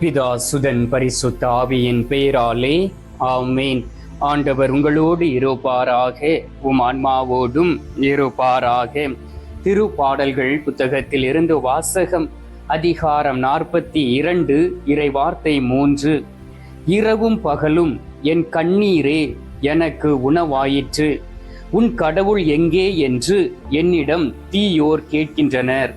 பிதா சுதன் பரிசுத்த ஆவியின் பெயராலே ஆமேன். ஆண்டவர் உங்களோடு இருப்பாராக உம் ஆன்மாவோடும் இருப்பாராக. திருப்பாடல்கள் புத்தகத்தில் இருந்து வாசகம் அதிகாரம் நாற்பத்தி இரண்டு இறை வார்த்தை மூன்று. இரவும் பகலும் என் கண்ணீரே எனக்கு உணவாயிற்று. உன் கடவுள் எங்கே என்று என்னிடம் தீயோர் கேட்கின்றனர்.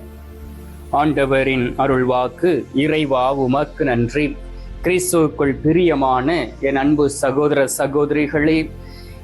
ஆண்டவரின் அருள்வாக்கு இறைவா உமக்கு நன்றி. கிறிஸ்துவுக்குள் பிரியமான என் அன்பு சகோதர சகோதரிகளே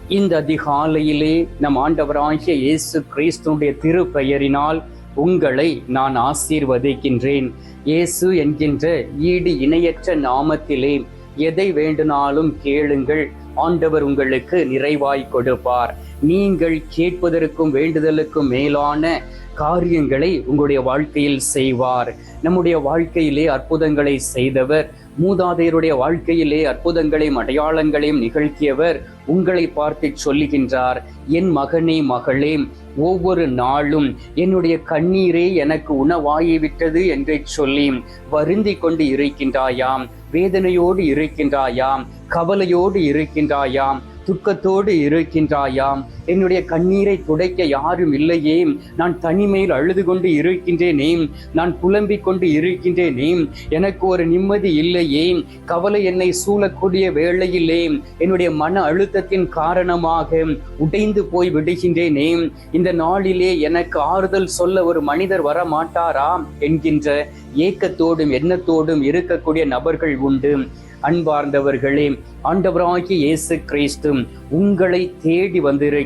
இந்த அதிகாலையிலே நம் ஆண்டவராகிய இயேசு கிறிஸ்துடைய திருப்பெயரினால் உங்களை நான் ஆசீர்வதிக்கின்றேன். இயேசு என்கின்ற ஈடு இணையற்ற நாமத்திலே எதை வேண்டுனாலும் கேளுங்கள். ஆண்டவர் உங்களுக்கு நிறைவாய் கொடுப்பார். நீங்கள் கேட்பதற்கும் வேண்டுதலுக்கும் மேலான காரியங்களை உங்களுடைய வாழ்க்கையில் செய்வார். நம்முடைய வாழ்க்கையிலே அற்புதங்களை செய்தவர் மூதாதையருடைய வாழ்க்கையிலே அற்புதங்களையும் அடையாளங்களையும் நிகழ்த்தியவர் உங்களை பார்த்து சொல்லுகின்றார். என் மகனே மகளே ஒவ்வொரு நாளும் என்னுடைய கண்ணீரே எனக்கு உணவாகிவிட்டது என்று சொல்லி வருந்தி கொண்டு இருக்கின்றாயாம். வேதனையோடு இருக்கின்றாயாம் கவலையோடு இருக்கின்றாயாம் துக்கத்தோடு இருக்கின்றாயாம். என்னுடைய கண்ணீரை துடைக்க யாரும் இல்லையே நான் தனிமையில் அழுது கொண்டு இருக்கின்றேனே நான் புலம்பிக் கொண்டு இருக்கின்றேனே எனக்கு ஒரு நிம்மதி இல்லையே கவலை என்னை சூழக்கூடிய வேளையிலே என்னுடைய மன அழுத்தத்தின் காரணமாக உடைந்து போய் விடுகின்றேனே இந்த நாளிலே எனக்கு ஆறுதல் சொல்ல ஒரு மனிதர் வர மாட்டாரா என்கின்ற ஏக்கத்தோடும் எண்ணத்தோடும் இருக்கக்கூடிய நபர்கள் உண்டு. அன்பார்ந்தவர்களே ஆண்டவராகிய இயேசு கிறிஸ்து உங்களை தேடி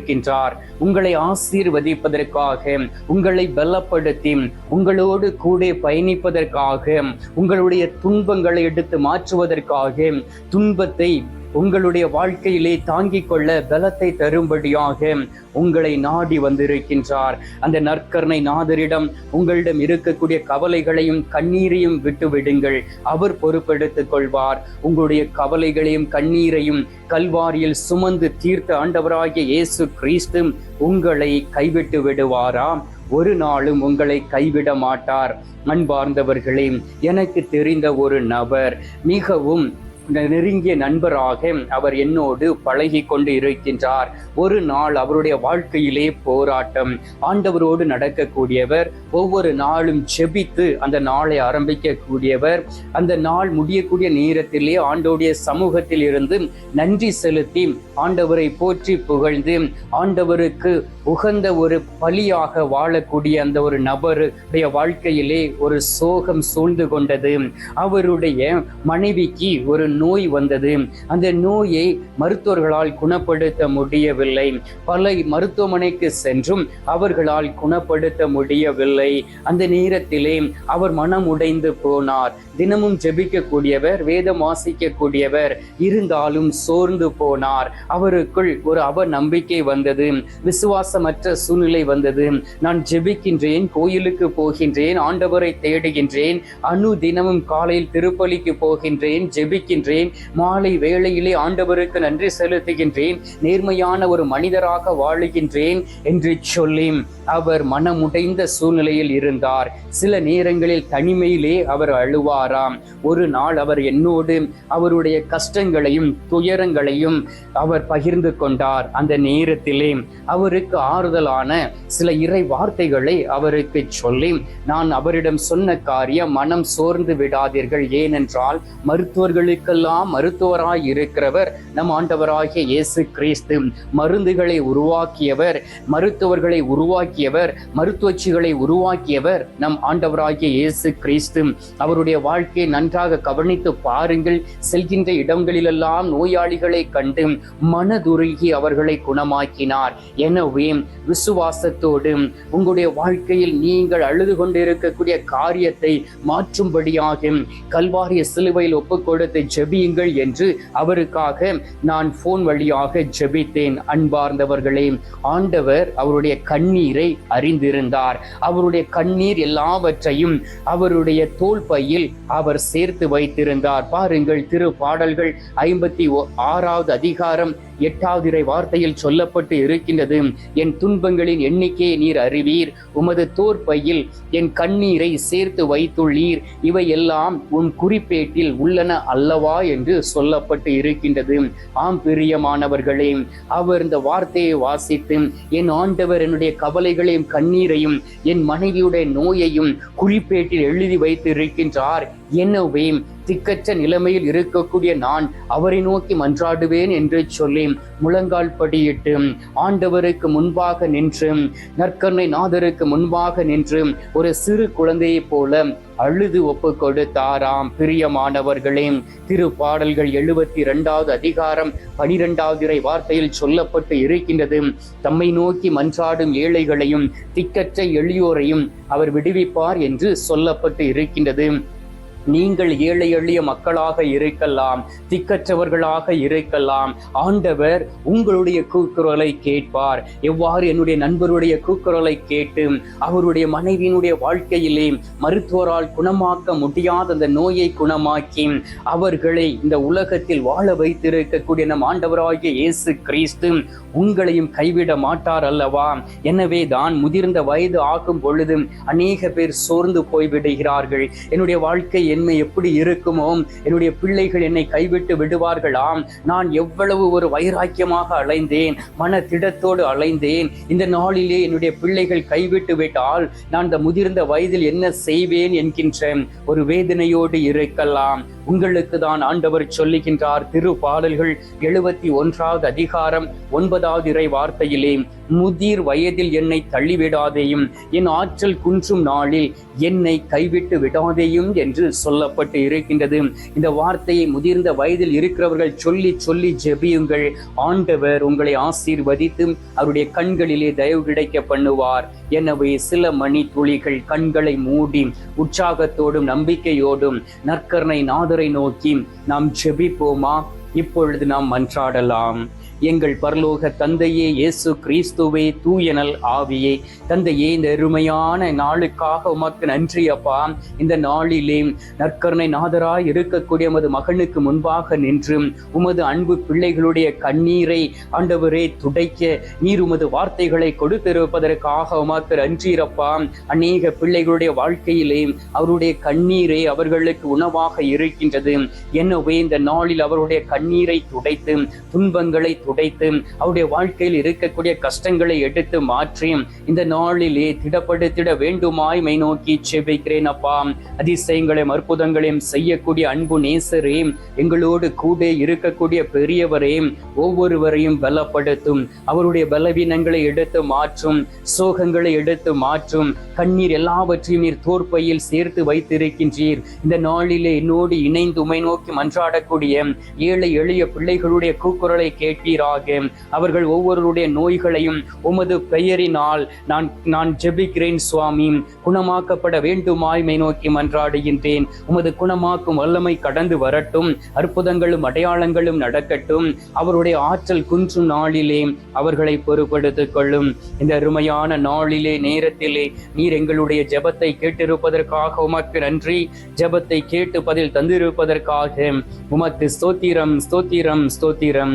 இருக்கின்றார். உங்களை ஆசீர்வதிப்பதற்காக உங்களை பலப்படுத்தி உங்களோடு கூட பயணிப்பதற்காக உங்களுடைய துன்பங்களை எடுத்து மாற்றுவதற்காக துன்பத்தை உங்களுடைய வாழ்க்கையிலே தாங்கிக் கொள்ள பலத்தை தரும்படியாக உங்களை நாடி வந்திருக்கின்றார். அந்த நற்கர்ணை நாதரிடம் உங்களிடம் இருக்கக்கூடிய கவலைகளையும் கண்ணீரையும் விட்டு விடுங்கள். அவர் பொறுப்பெடுத்துக் கொள்வார். உங்களுடைய கவலைகளையும் கண்ணீரையும் கல்வாரியில் சுமந்து தீர்த்த ஆண்டவராகிய இயேசு கிறிஸ்து உங்களை கைவிட்டு விடுவாரா? ஒரு நாளும் உங்களை கைவிட மாட்டார். அன்பார்ந்தவர்களே எனக்கு தெரிந்த ஒரு நபர் மிகவும் நெருங்கிய நண்பராக அவர் என்னோடு பழகி கொண்டு இருக்கின்றார். ஒரு நாள் அவருடைய வாழ்க்கையிலே போராட்டம். ஆண்டவரோடு நடக்கக்கூடியவர் ஒவ்வொரு நாளும் செபித்து அந்த நாளை ஆரம்பிக்க கூடியவர் அந்த நாள் முடியக்கூடிய நேரத்திலே ஆண்டோடைய சமூகத்தில் இருந்து நன்றி செலுத்தி ஆண்டவரை போற்றி புகழ்ந்து ஆண்டவருக்கு உகந்த ஒரு பலியாக வாழக்கூடிய அந்த ஒரு நபருடைய வாழ்க்கையிலே ஒரு சோகம் சூழ்ந்து கொண்டது. அவருடைய மனைவிக்கு ஒரு நோய் வந்தது. அந்த நோயை மருத்துவர்களால் குணப்படுத்த முடியவில்லை. பல மருத்துவமனைக்கு சென்றும் அவர்களால் குணப்படுத்த முடியவில்லை. அந்த நேரத்திலே அவர் மனம் உடைந்து போனார். தினமும் ஜெபிக்கக்கூடியவர் வேதம் வாசிக்கக்கூடியவர் இருந்தாலும் சோர்ந்து போனார். அவருக்குள் ஒரு அவ நம்பிக்கை வந்தது. விசுவாசமற்ற சூழ்நிலை வந்தது. நான் ஜெபிக்கின்றேன் கோயிலுக்கு போகின்றேன் ஆண்டவரை தேடுகின்றேன் அணு தினமும் காலையில் திருப்பலிக்கு போகின்றேன் ஜெபிக்கின்றேன். மாலை வேளையிலே ஆண்டவருக்கு நன்றி செலுத்துகின்றேன். நேர்மையான ஒரு மனிதராக வாழுகின்றேன் என்று சொல்லி அவர் மனமுடைந்த சூழ்நிலையில் இருந்தார். சில நேரங்களில் தனிமையிலே அவர் அழுவாராம். ஒரு நாள் அவர் என்னோடு அவருடைய கஷ்டங்களையும் துயரங்களையும் அவர் பகிர்ந்து கொண்டார். அந்த நேரத்திலே அவருக்கு ஆறுதலான சில இறை வார்த்தைகளை அவருக்கு சொல்லி நான் அவரிடம் சொன்ன காரியம் மனம் சோர்ந்து விடாதீர்கள். ஏனென்றால் மருத்துவர்களுக்கு மருத்துவர்களுக்கெல்லாம் மருத்துவராய் இருக்கிறவர் நம் ஆண்டவராகிய இயேசு கிறிஸ்து. மருந்துகளை உருவாக்கியவர் மருத்துவர்களை உருவாக்கியவர் மருத்துவச்சிகளை உருவாக்கியவர் நம் ஆண்டவராகிய இயேசு கிறிஸ்து. அவருடைய வாழ்க்கையை நன்றாக கவனித்து பாருங்கள். செல்கின்ற இடங்களிலெல்லாம் நோயாளிகளை கண்டு மனதுருகி அவர்களை குணமாக்கினார். எனவே விசுவாசத்தோடு உங்களுடைய வாழ்க்கையில் நீங்கள் அழுது கொண்டிருக்கக்கூடிய காரியத்தை மாற்றும்படியாக கல்வாரிய சிலுவையில் ஒப்பு கொடுத்து ஜெபியுங்கள் என்று அவருக்காக நான் போன் வழியாக ஜெபித்தேன். அன்பார்ந்தவர்களே ஆண்டவர் அவருடைய கண்ணீரை அறிந்திருந்தார். அவருடைய கண்ணீர் எல்லாவற்றையும் அவருடைய தோல் பையில் அவர் சேர்த்து வைத்திருந்தார். பாருங்கள் திரு பாடல்கள் ஐம்பத்தி ஆறாவது அதிகாரம் எட்டாவது இறை வார்த்தையில் சொல்லப்பட்டு இருக்கின்றது என் துன்பங்களின் எண்ணிக்கையை நீர் அறிவீர். உமது தோற்பையில் என் கண்ணீரை சேர்த்து வைத்துள்ளீர். இவை எல்லாம் உன் குறிப்பேட்டில் உள்ளன அல்லவா? என்று சொல்லப்பட்டு இருக்கின்றது. ஆம் பிரியமானவர்களே அவர் இந்த வார்த்தையை வாசித்து என் ஆண்டவர் என்னுடைய கவலைகளையும் கண்ணீரையும் என் மனைவியுடைய நோயையும் குறிப்பேட்டில் எழுதி வைத்து இருக்கின்றார் எனவே திக்கற்ற நிலைமையில் இருக்கக்கூடிய நான் அவரை நோக்கி மன்றாடுவேன் என்று சொல்லி முழங்கால் படியிட்டு ஆண்டவருக்கு முன்பாக நின்று நற்கருணை நாதருக்கு முன்பாக நின்று ஒரு சிறு குழந்தையைப் போல அழுது ஒப்பு கொடுத்தாராம். பிரியமானவர்களே திரு பாடல்கள் எழுபத்தி இரண்டாவது அதிகாரம் பனிரெண்டாவது இறை வார்த்தையில் சொல்லப்பட்டு இருக்கின்றது. தம்மை நோக்கி மன்றாடும் ஏழைகளையும் திக்கற்ற எளியோரையும் அவர் விடுவிப்பார் என்று சொல்லப்பட்டு இருக்கின்றது. நீங்கள் ஏழை எளிய மக்களாக இருக்கலாம் திக்கற்றவர்களாக இருக்கலாம். ஆண்டவர் உங்களுடைய கூக்குரலை கேட்பார். எவ்வாறு என்னுடைய நண்பருடைய கூக்குரலை கேட்டு அவருடைய மனைவியினுடைய வாழ்க்கையிலே மருத்துவரால் குணமாக்க முடியாத அந்த நோயை குணமாக்கி அவர்களை இந்த உலகத்தில் வாழ வைத்திருக்கக்கூடிய நம் ஆண்டவராகிய இயேசு கிறிஸ்து உங்களையும் கைவிட மாட்டார் அல்லவா? எனவே தான் முதிர்ந்த வயது ஆகும் பொழுது அநேக பேர் சோர்ந்து போய்விடுகிறார்கள். என்னுடைய வாழ்க்கை என்னை எப்படி இருக்குமோ என்னுடைய பிள்ளைகள் என்னை கைவிட்டு விடுவார்களாம். நான் எவ்வளவு ஒரு வைராக்கியமாக அலைந்தேன் மன திடத்தோடு அலைந்தேன். இந்த நாளிலே என்னுடைய பிள்ளைகள் கைவிட்டு விட்டால் நான் இந்த முதிர்ந்த வயதில் என்ன செய்வேன் என்கின்ற ஒரு வேதனையோடு இருக்கலாம். உங்களுக்கு தான் ஆண்டவர் சொல்லுகின்றார். திரு பாடல்கள் எழுபத்தி ஒன்றாவது அதிகாரம் ஒன்பதாவது இறை வார்த்தையிலே முதிர் வயதில் என்னை தள்ளிவிடாதேயும் என் ஆற்றல் குன்றும் நாளில் என்னை கைவிட்டு விடாதேயும் என்று சொல்லப்பட்டு இருக்கின்றது. இந்த வார்த்தையை முதிர்ந்த வயதில் இருக்கிறவர்கள் சொல்லி சொல்லி ஜெபியுங்கள். ஆண்டவர் உங்களை ஆசீர்வதித்து அவருடைய கண்களிலே தயவு கிடைக்க பண்ணுவார். எனவே சில மணி துளிகள் கண்களை மூடி உற்சாகத்தோடும் நம்பிக்கையோடும் நற்கரணை நாத நோக்கி நாம் செபிப்போமா இப்பொழுது நாம் மன்றாடலாம். எங்கள் பரலோக தந்தையே இயேசு கிறிஸ்துவே தூயனல் ஆவியே. தந்தையே இந்த அருமையான நாளுக்காக உமக்கு நன்றி அப்பா. இந்த நாளிலே நற்கருணை நாதராய் இருக்கக்கூடிய உமது மகனுக்கு முன்பாக நின்று உமது அன்பு பிள்ளைகளுடைய கண்ணீரை ஆண்டவரே துடைக்க நீர் உமது வார்த்தைகளை கொடுத்திருப்பதற்காக உமக்கு நன்றீரப்பா. அநேக பிள்ளைகளுடைய வாழ்க்கையிலே அவருடைய கண்ணீரை அவர்களுக்கு உணவாக இருக்கின்றது. எனவே இந்த நாளில் அவருடைய கண்ணீரை துடைத்து துன்பங்களை துடைத்து அவருடைய வாழ்க்கையில் இருக்கக்கூடிய கஷ்டங்களை எடுத்து மாற்றி இந்த நாளிலே திடப்படுத்திட வேண்டுமாய் மை நோக்கி செபிக்கிறேன் அப்பா. அதிசயங்களையும் அற்புதங்களையும் செய்யக்கூடிய அன்பு நேசரே எங்களோடு கூட இருக்கக்கூடிய பெரியவரே ஒவ்வொருவரையும் பலப்படுத்தும். அவருடைய பலவீனங்களை எடுத்து மாற்றும் சோகங்களை எடுத்து மாற்றும். கண்ணீர் எல்லாவற்றையும் நீர் தோற்பையில் சேர்த்து வைத்திருக்கின்றீர். இந்த நாளிலே என்னோடு இணைந்து உமை நோக்கி மன்றாடக்கூடிய ஏழை எளிய பிள்ளைகளுடைய கூக்குரலை கேட்பீராக அவர்கள் ஒவ்வொருடைய நோய்களையும் உமது பெயரினால் நான் நான் ஜெபிக்கிறேன் சுவாமி. குணமாக்கப்பட வேண்டுமாய் மை நோக்கி மன்றாடுகின்றேன். உமது குணமாக்கும் வல்லமை கடந்து வரட்டும். அற்புதங்களும் அடையாளங்களும் நடக்கட்டும். அவருடைய ஆற்றல் குன்றும் நாளிலே அவர்களை பொறுப்படுத்திக் கொள்ளும். இந்த அருமையான நாளிலே நேரத்திலே நீர் எங்களுடைய ஜெபத்தை கேட்டிருப்பதற்காக உமக்கு நன்றி. ஜெபத்தை கேட்டு பதில் தந்திருப்பதற்காக உமக்கு ஸ்தோத்திரம் ஸ்தோத்திரம் ஸ்தோத்திரம்.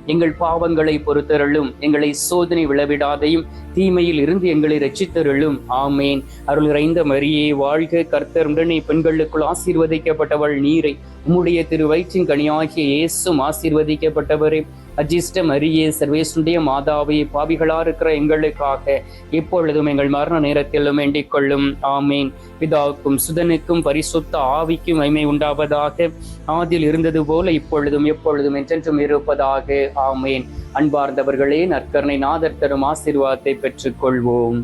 எங்கள் பாவங்களை பொறுத்தருளும் எங்களை சோதனை விளவிடாதையும் தீமையில் இருந்து எங்களை ரச்சித்தருளும் ஆமேன். அருள் இறைந்த மரியே வாழ்க கர்த்தர் உடனே பெண்களுக்குள் ஆசீர்வதிக்கப்பட்டவள் நீரை. உம்முடைய திரு வயிற்றின் கனியாகிய இயேசும் ஆசீர்வதிக்கப்பட்டவரே. அஜிஷ்டம் மரியே சர்வேசுடைய மாதாவே பாவிகளா இருக்கிற எங்களுக்காக எப்பொழுதும் எங்கள் மரண நேரத்திலும் வேண்டிக் கொள்ளும். ஆமேன். பிதாவுக்கும் சுதனுக்கும் பரிசுத்த ஆவிக்கும் மைமை உண்டாவதாக. ஆதில் இருந்தது போல இப்பொழுதும் எப்பொழுதும் என்றென்றும் இருப்பதாக. ஆமேன். அன்பார்ந்தவர்களே நற்கரணை நாதர் தரும் ஆசீர்வாதத்தை பெற்றுக்கொள்வோம்.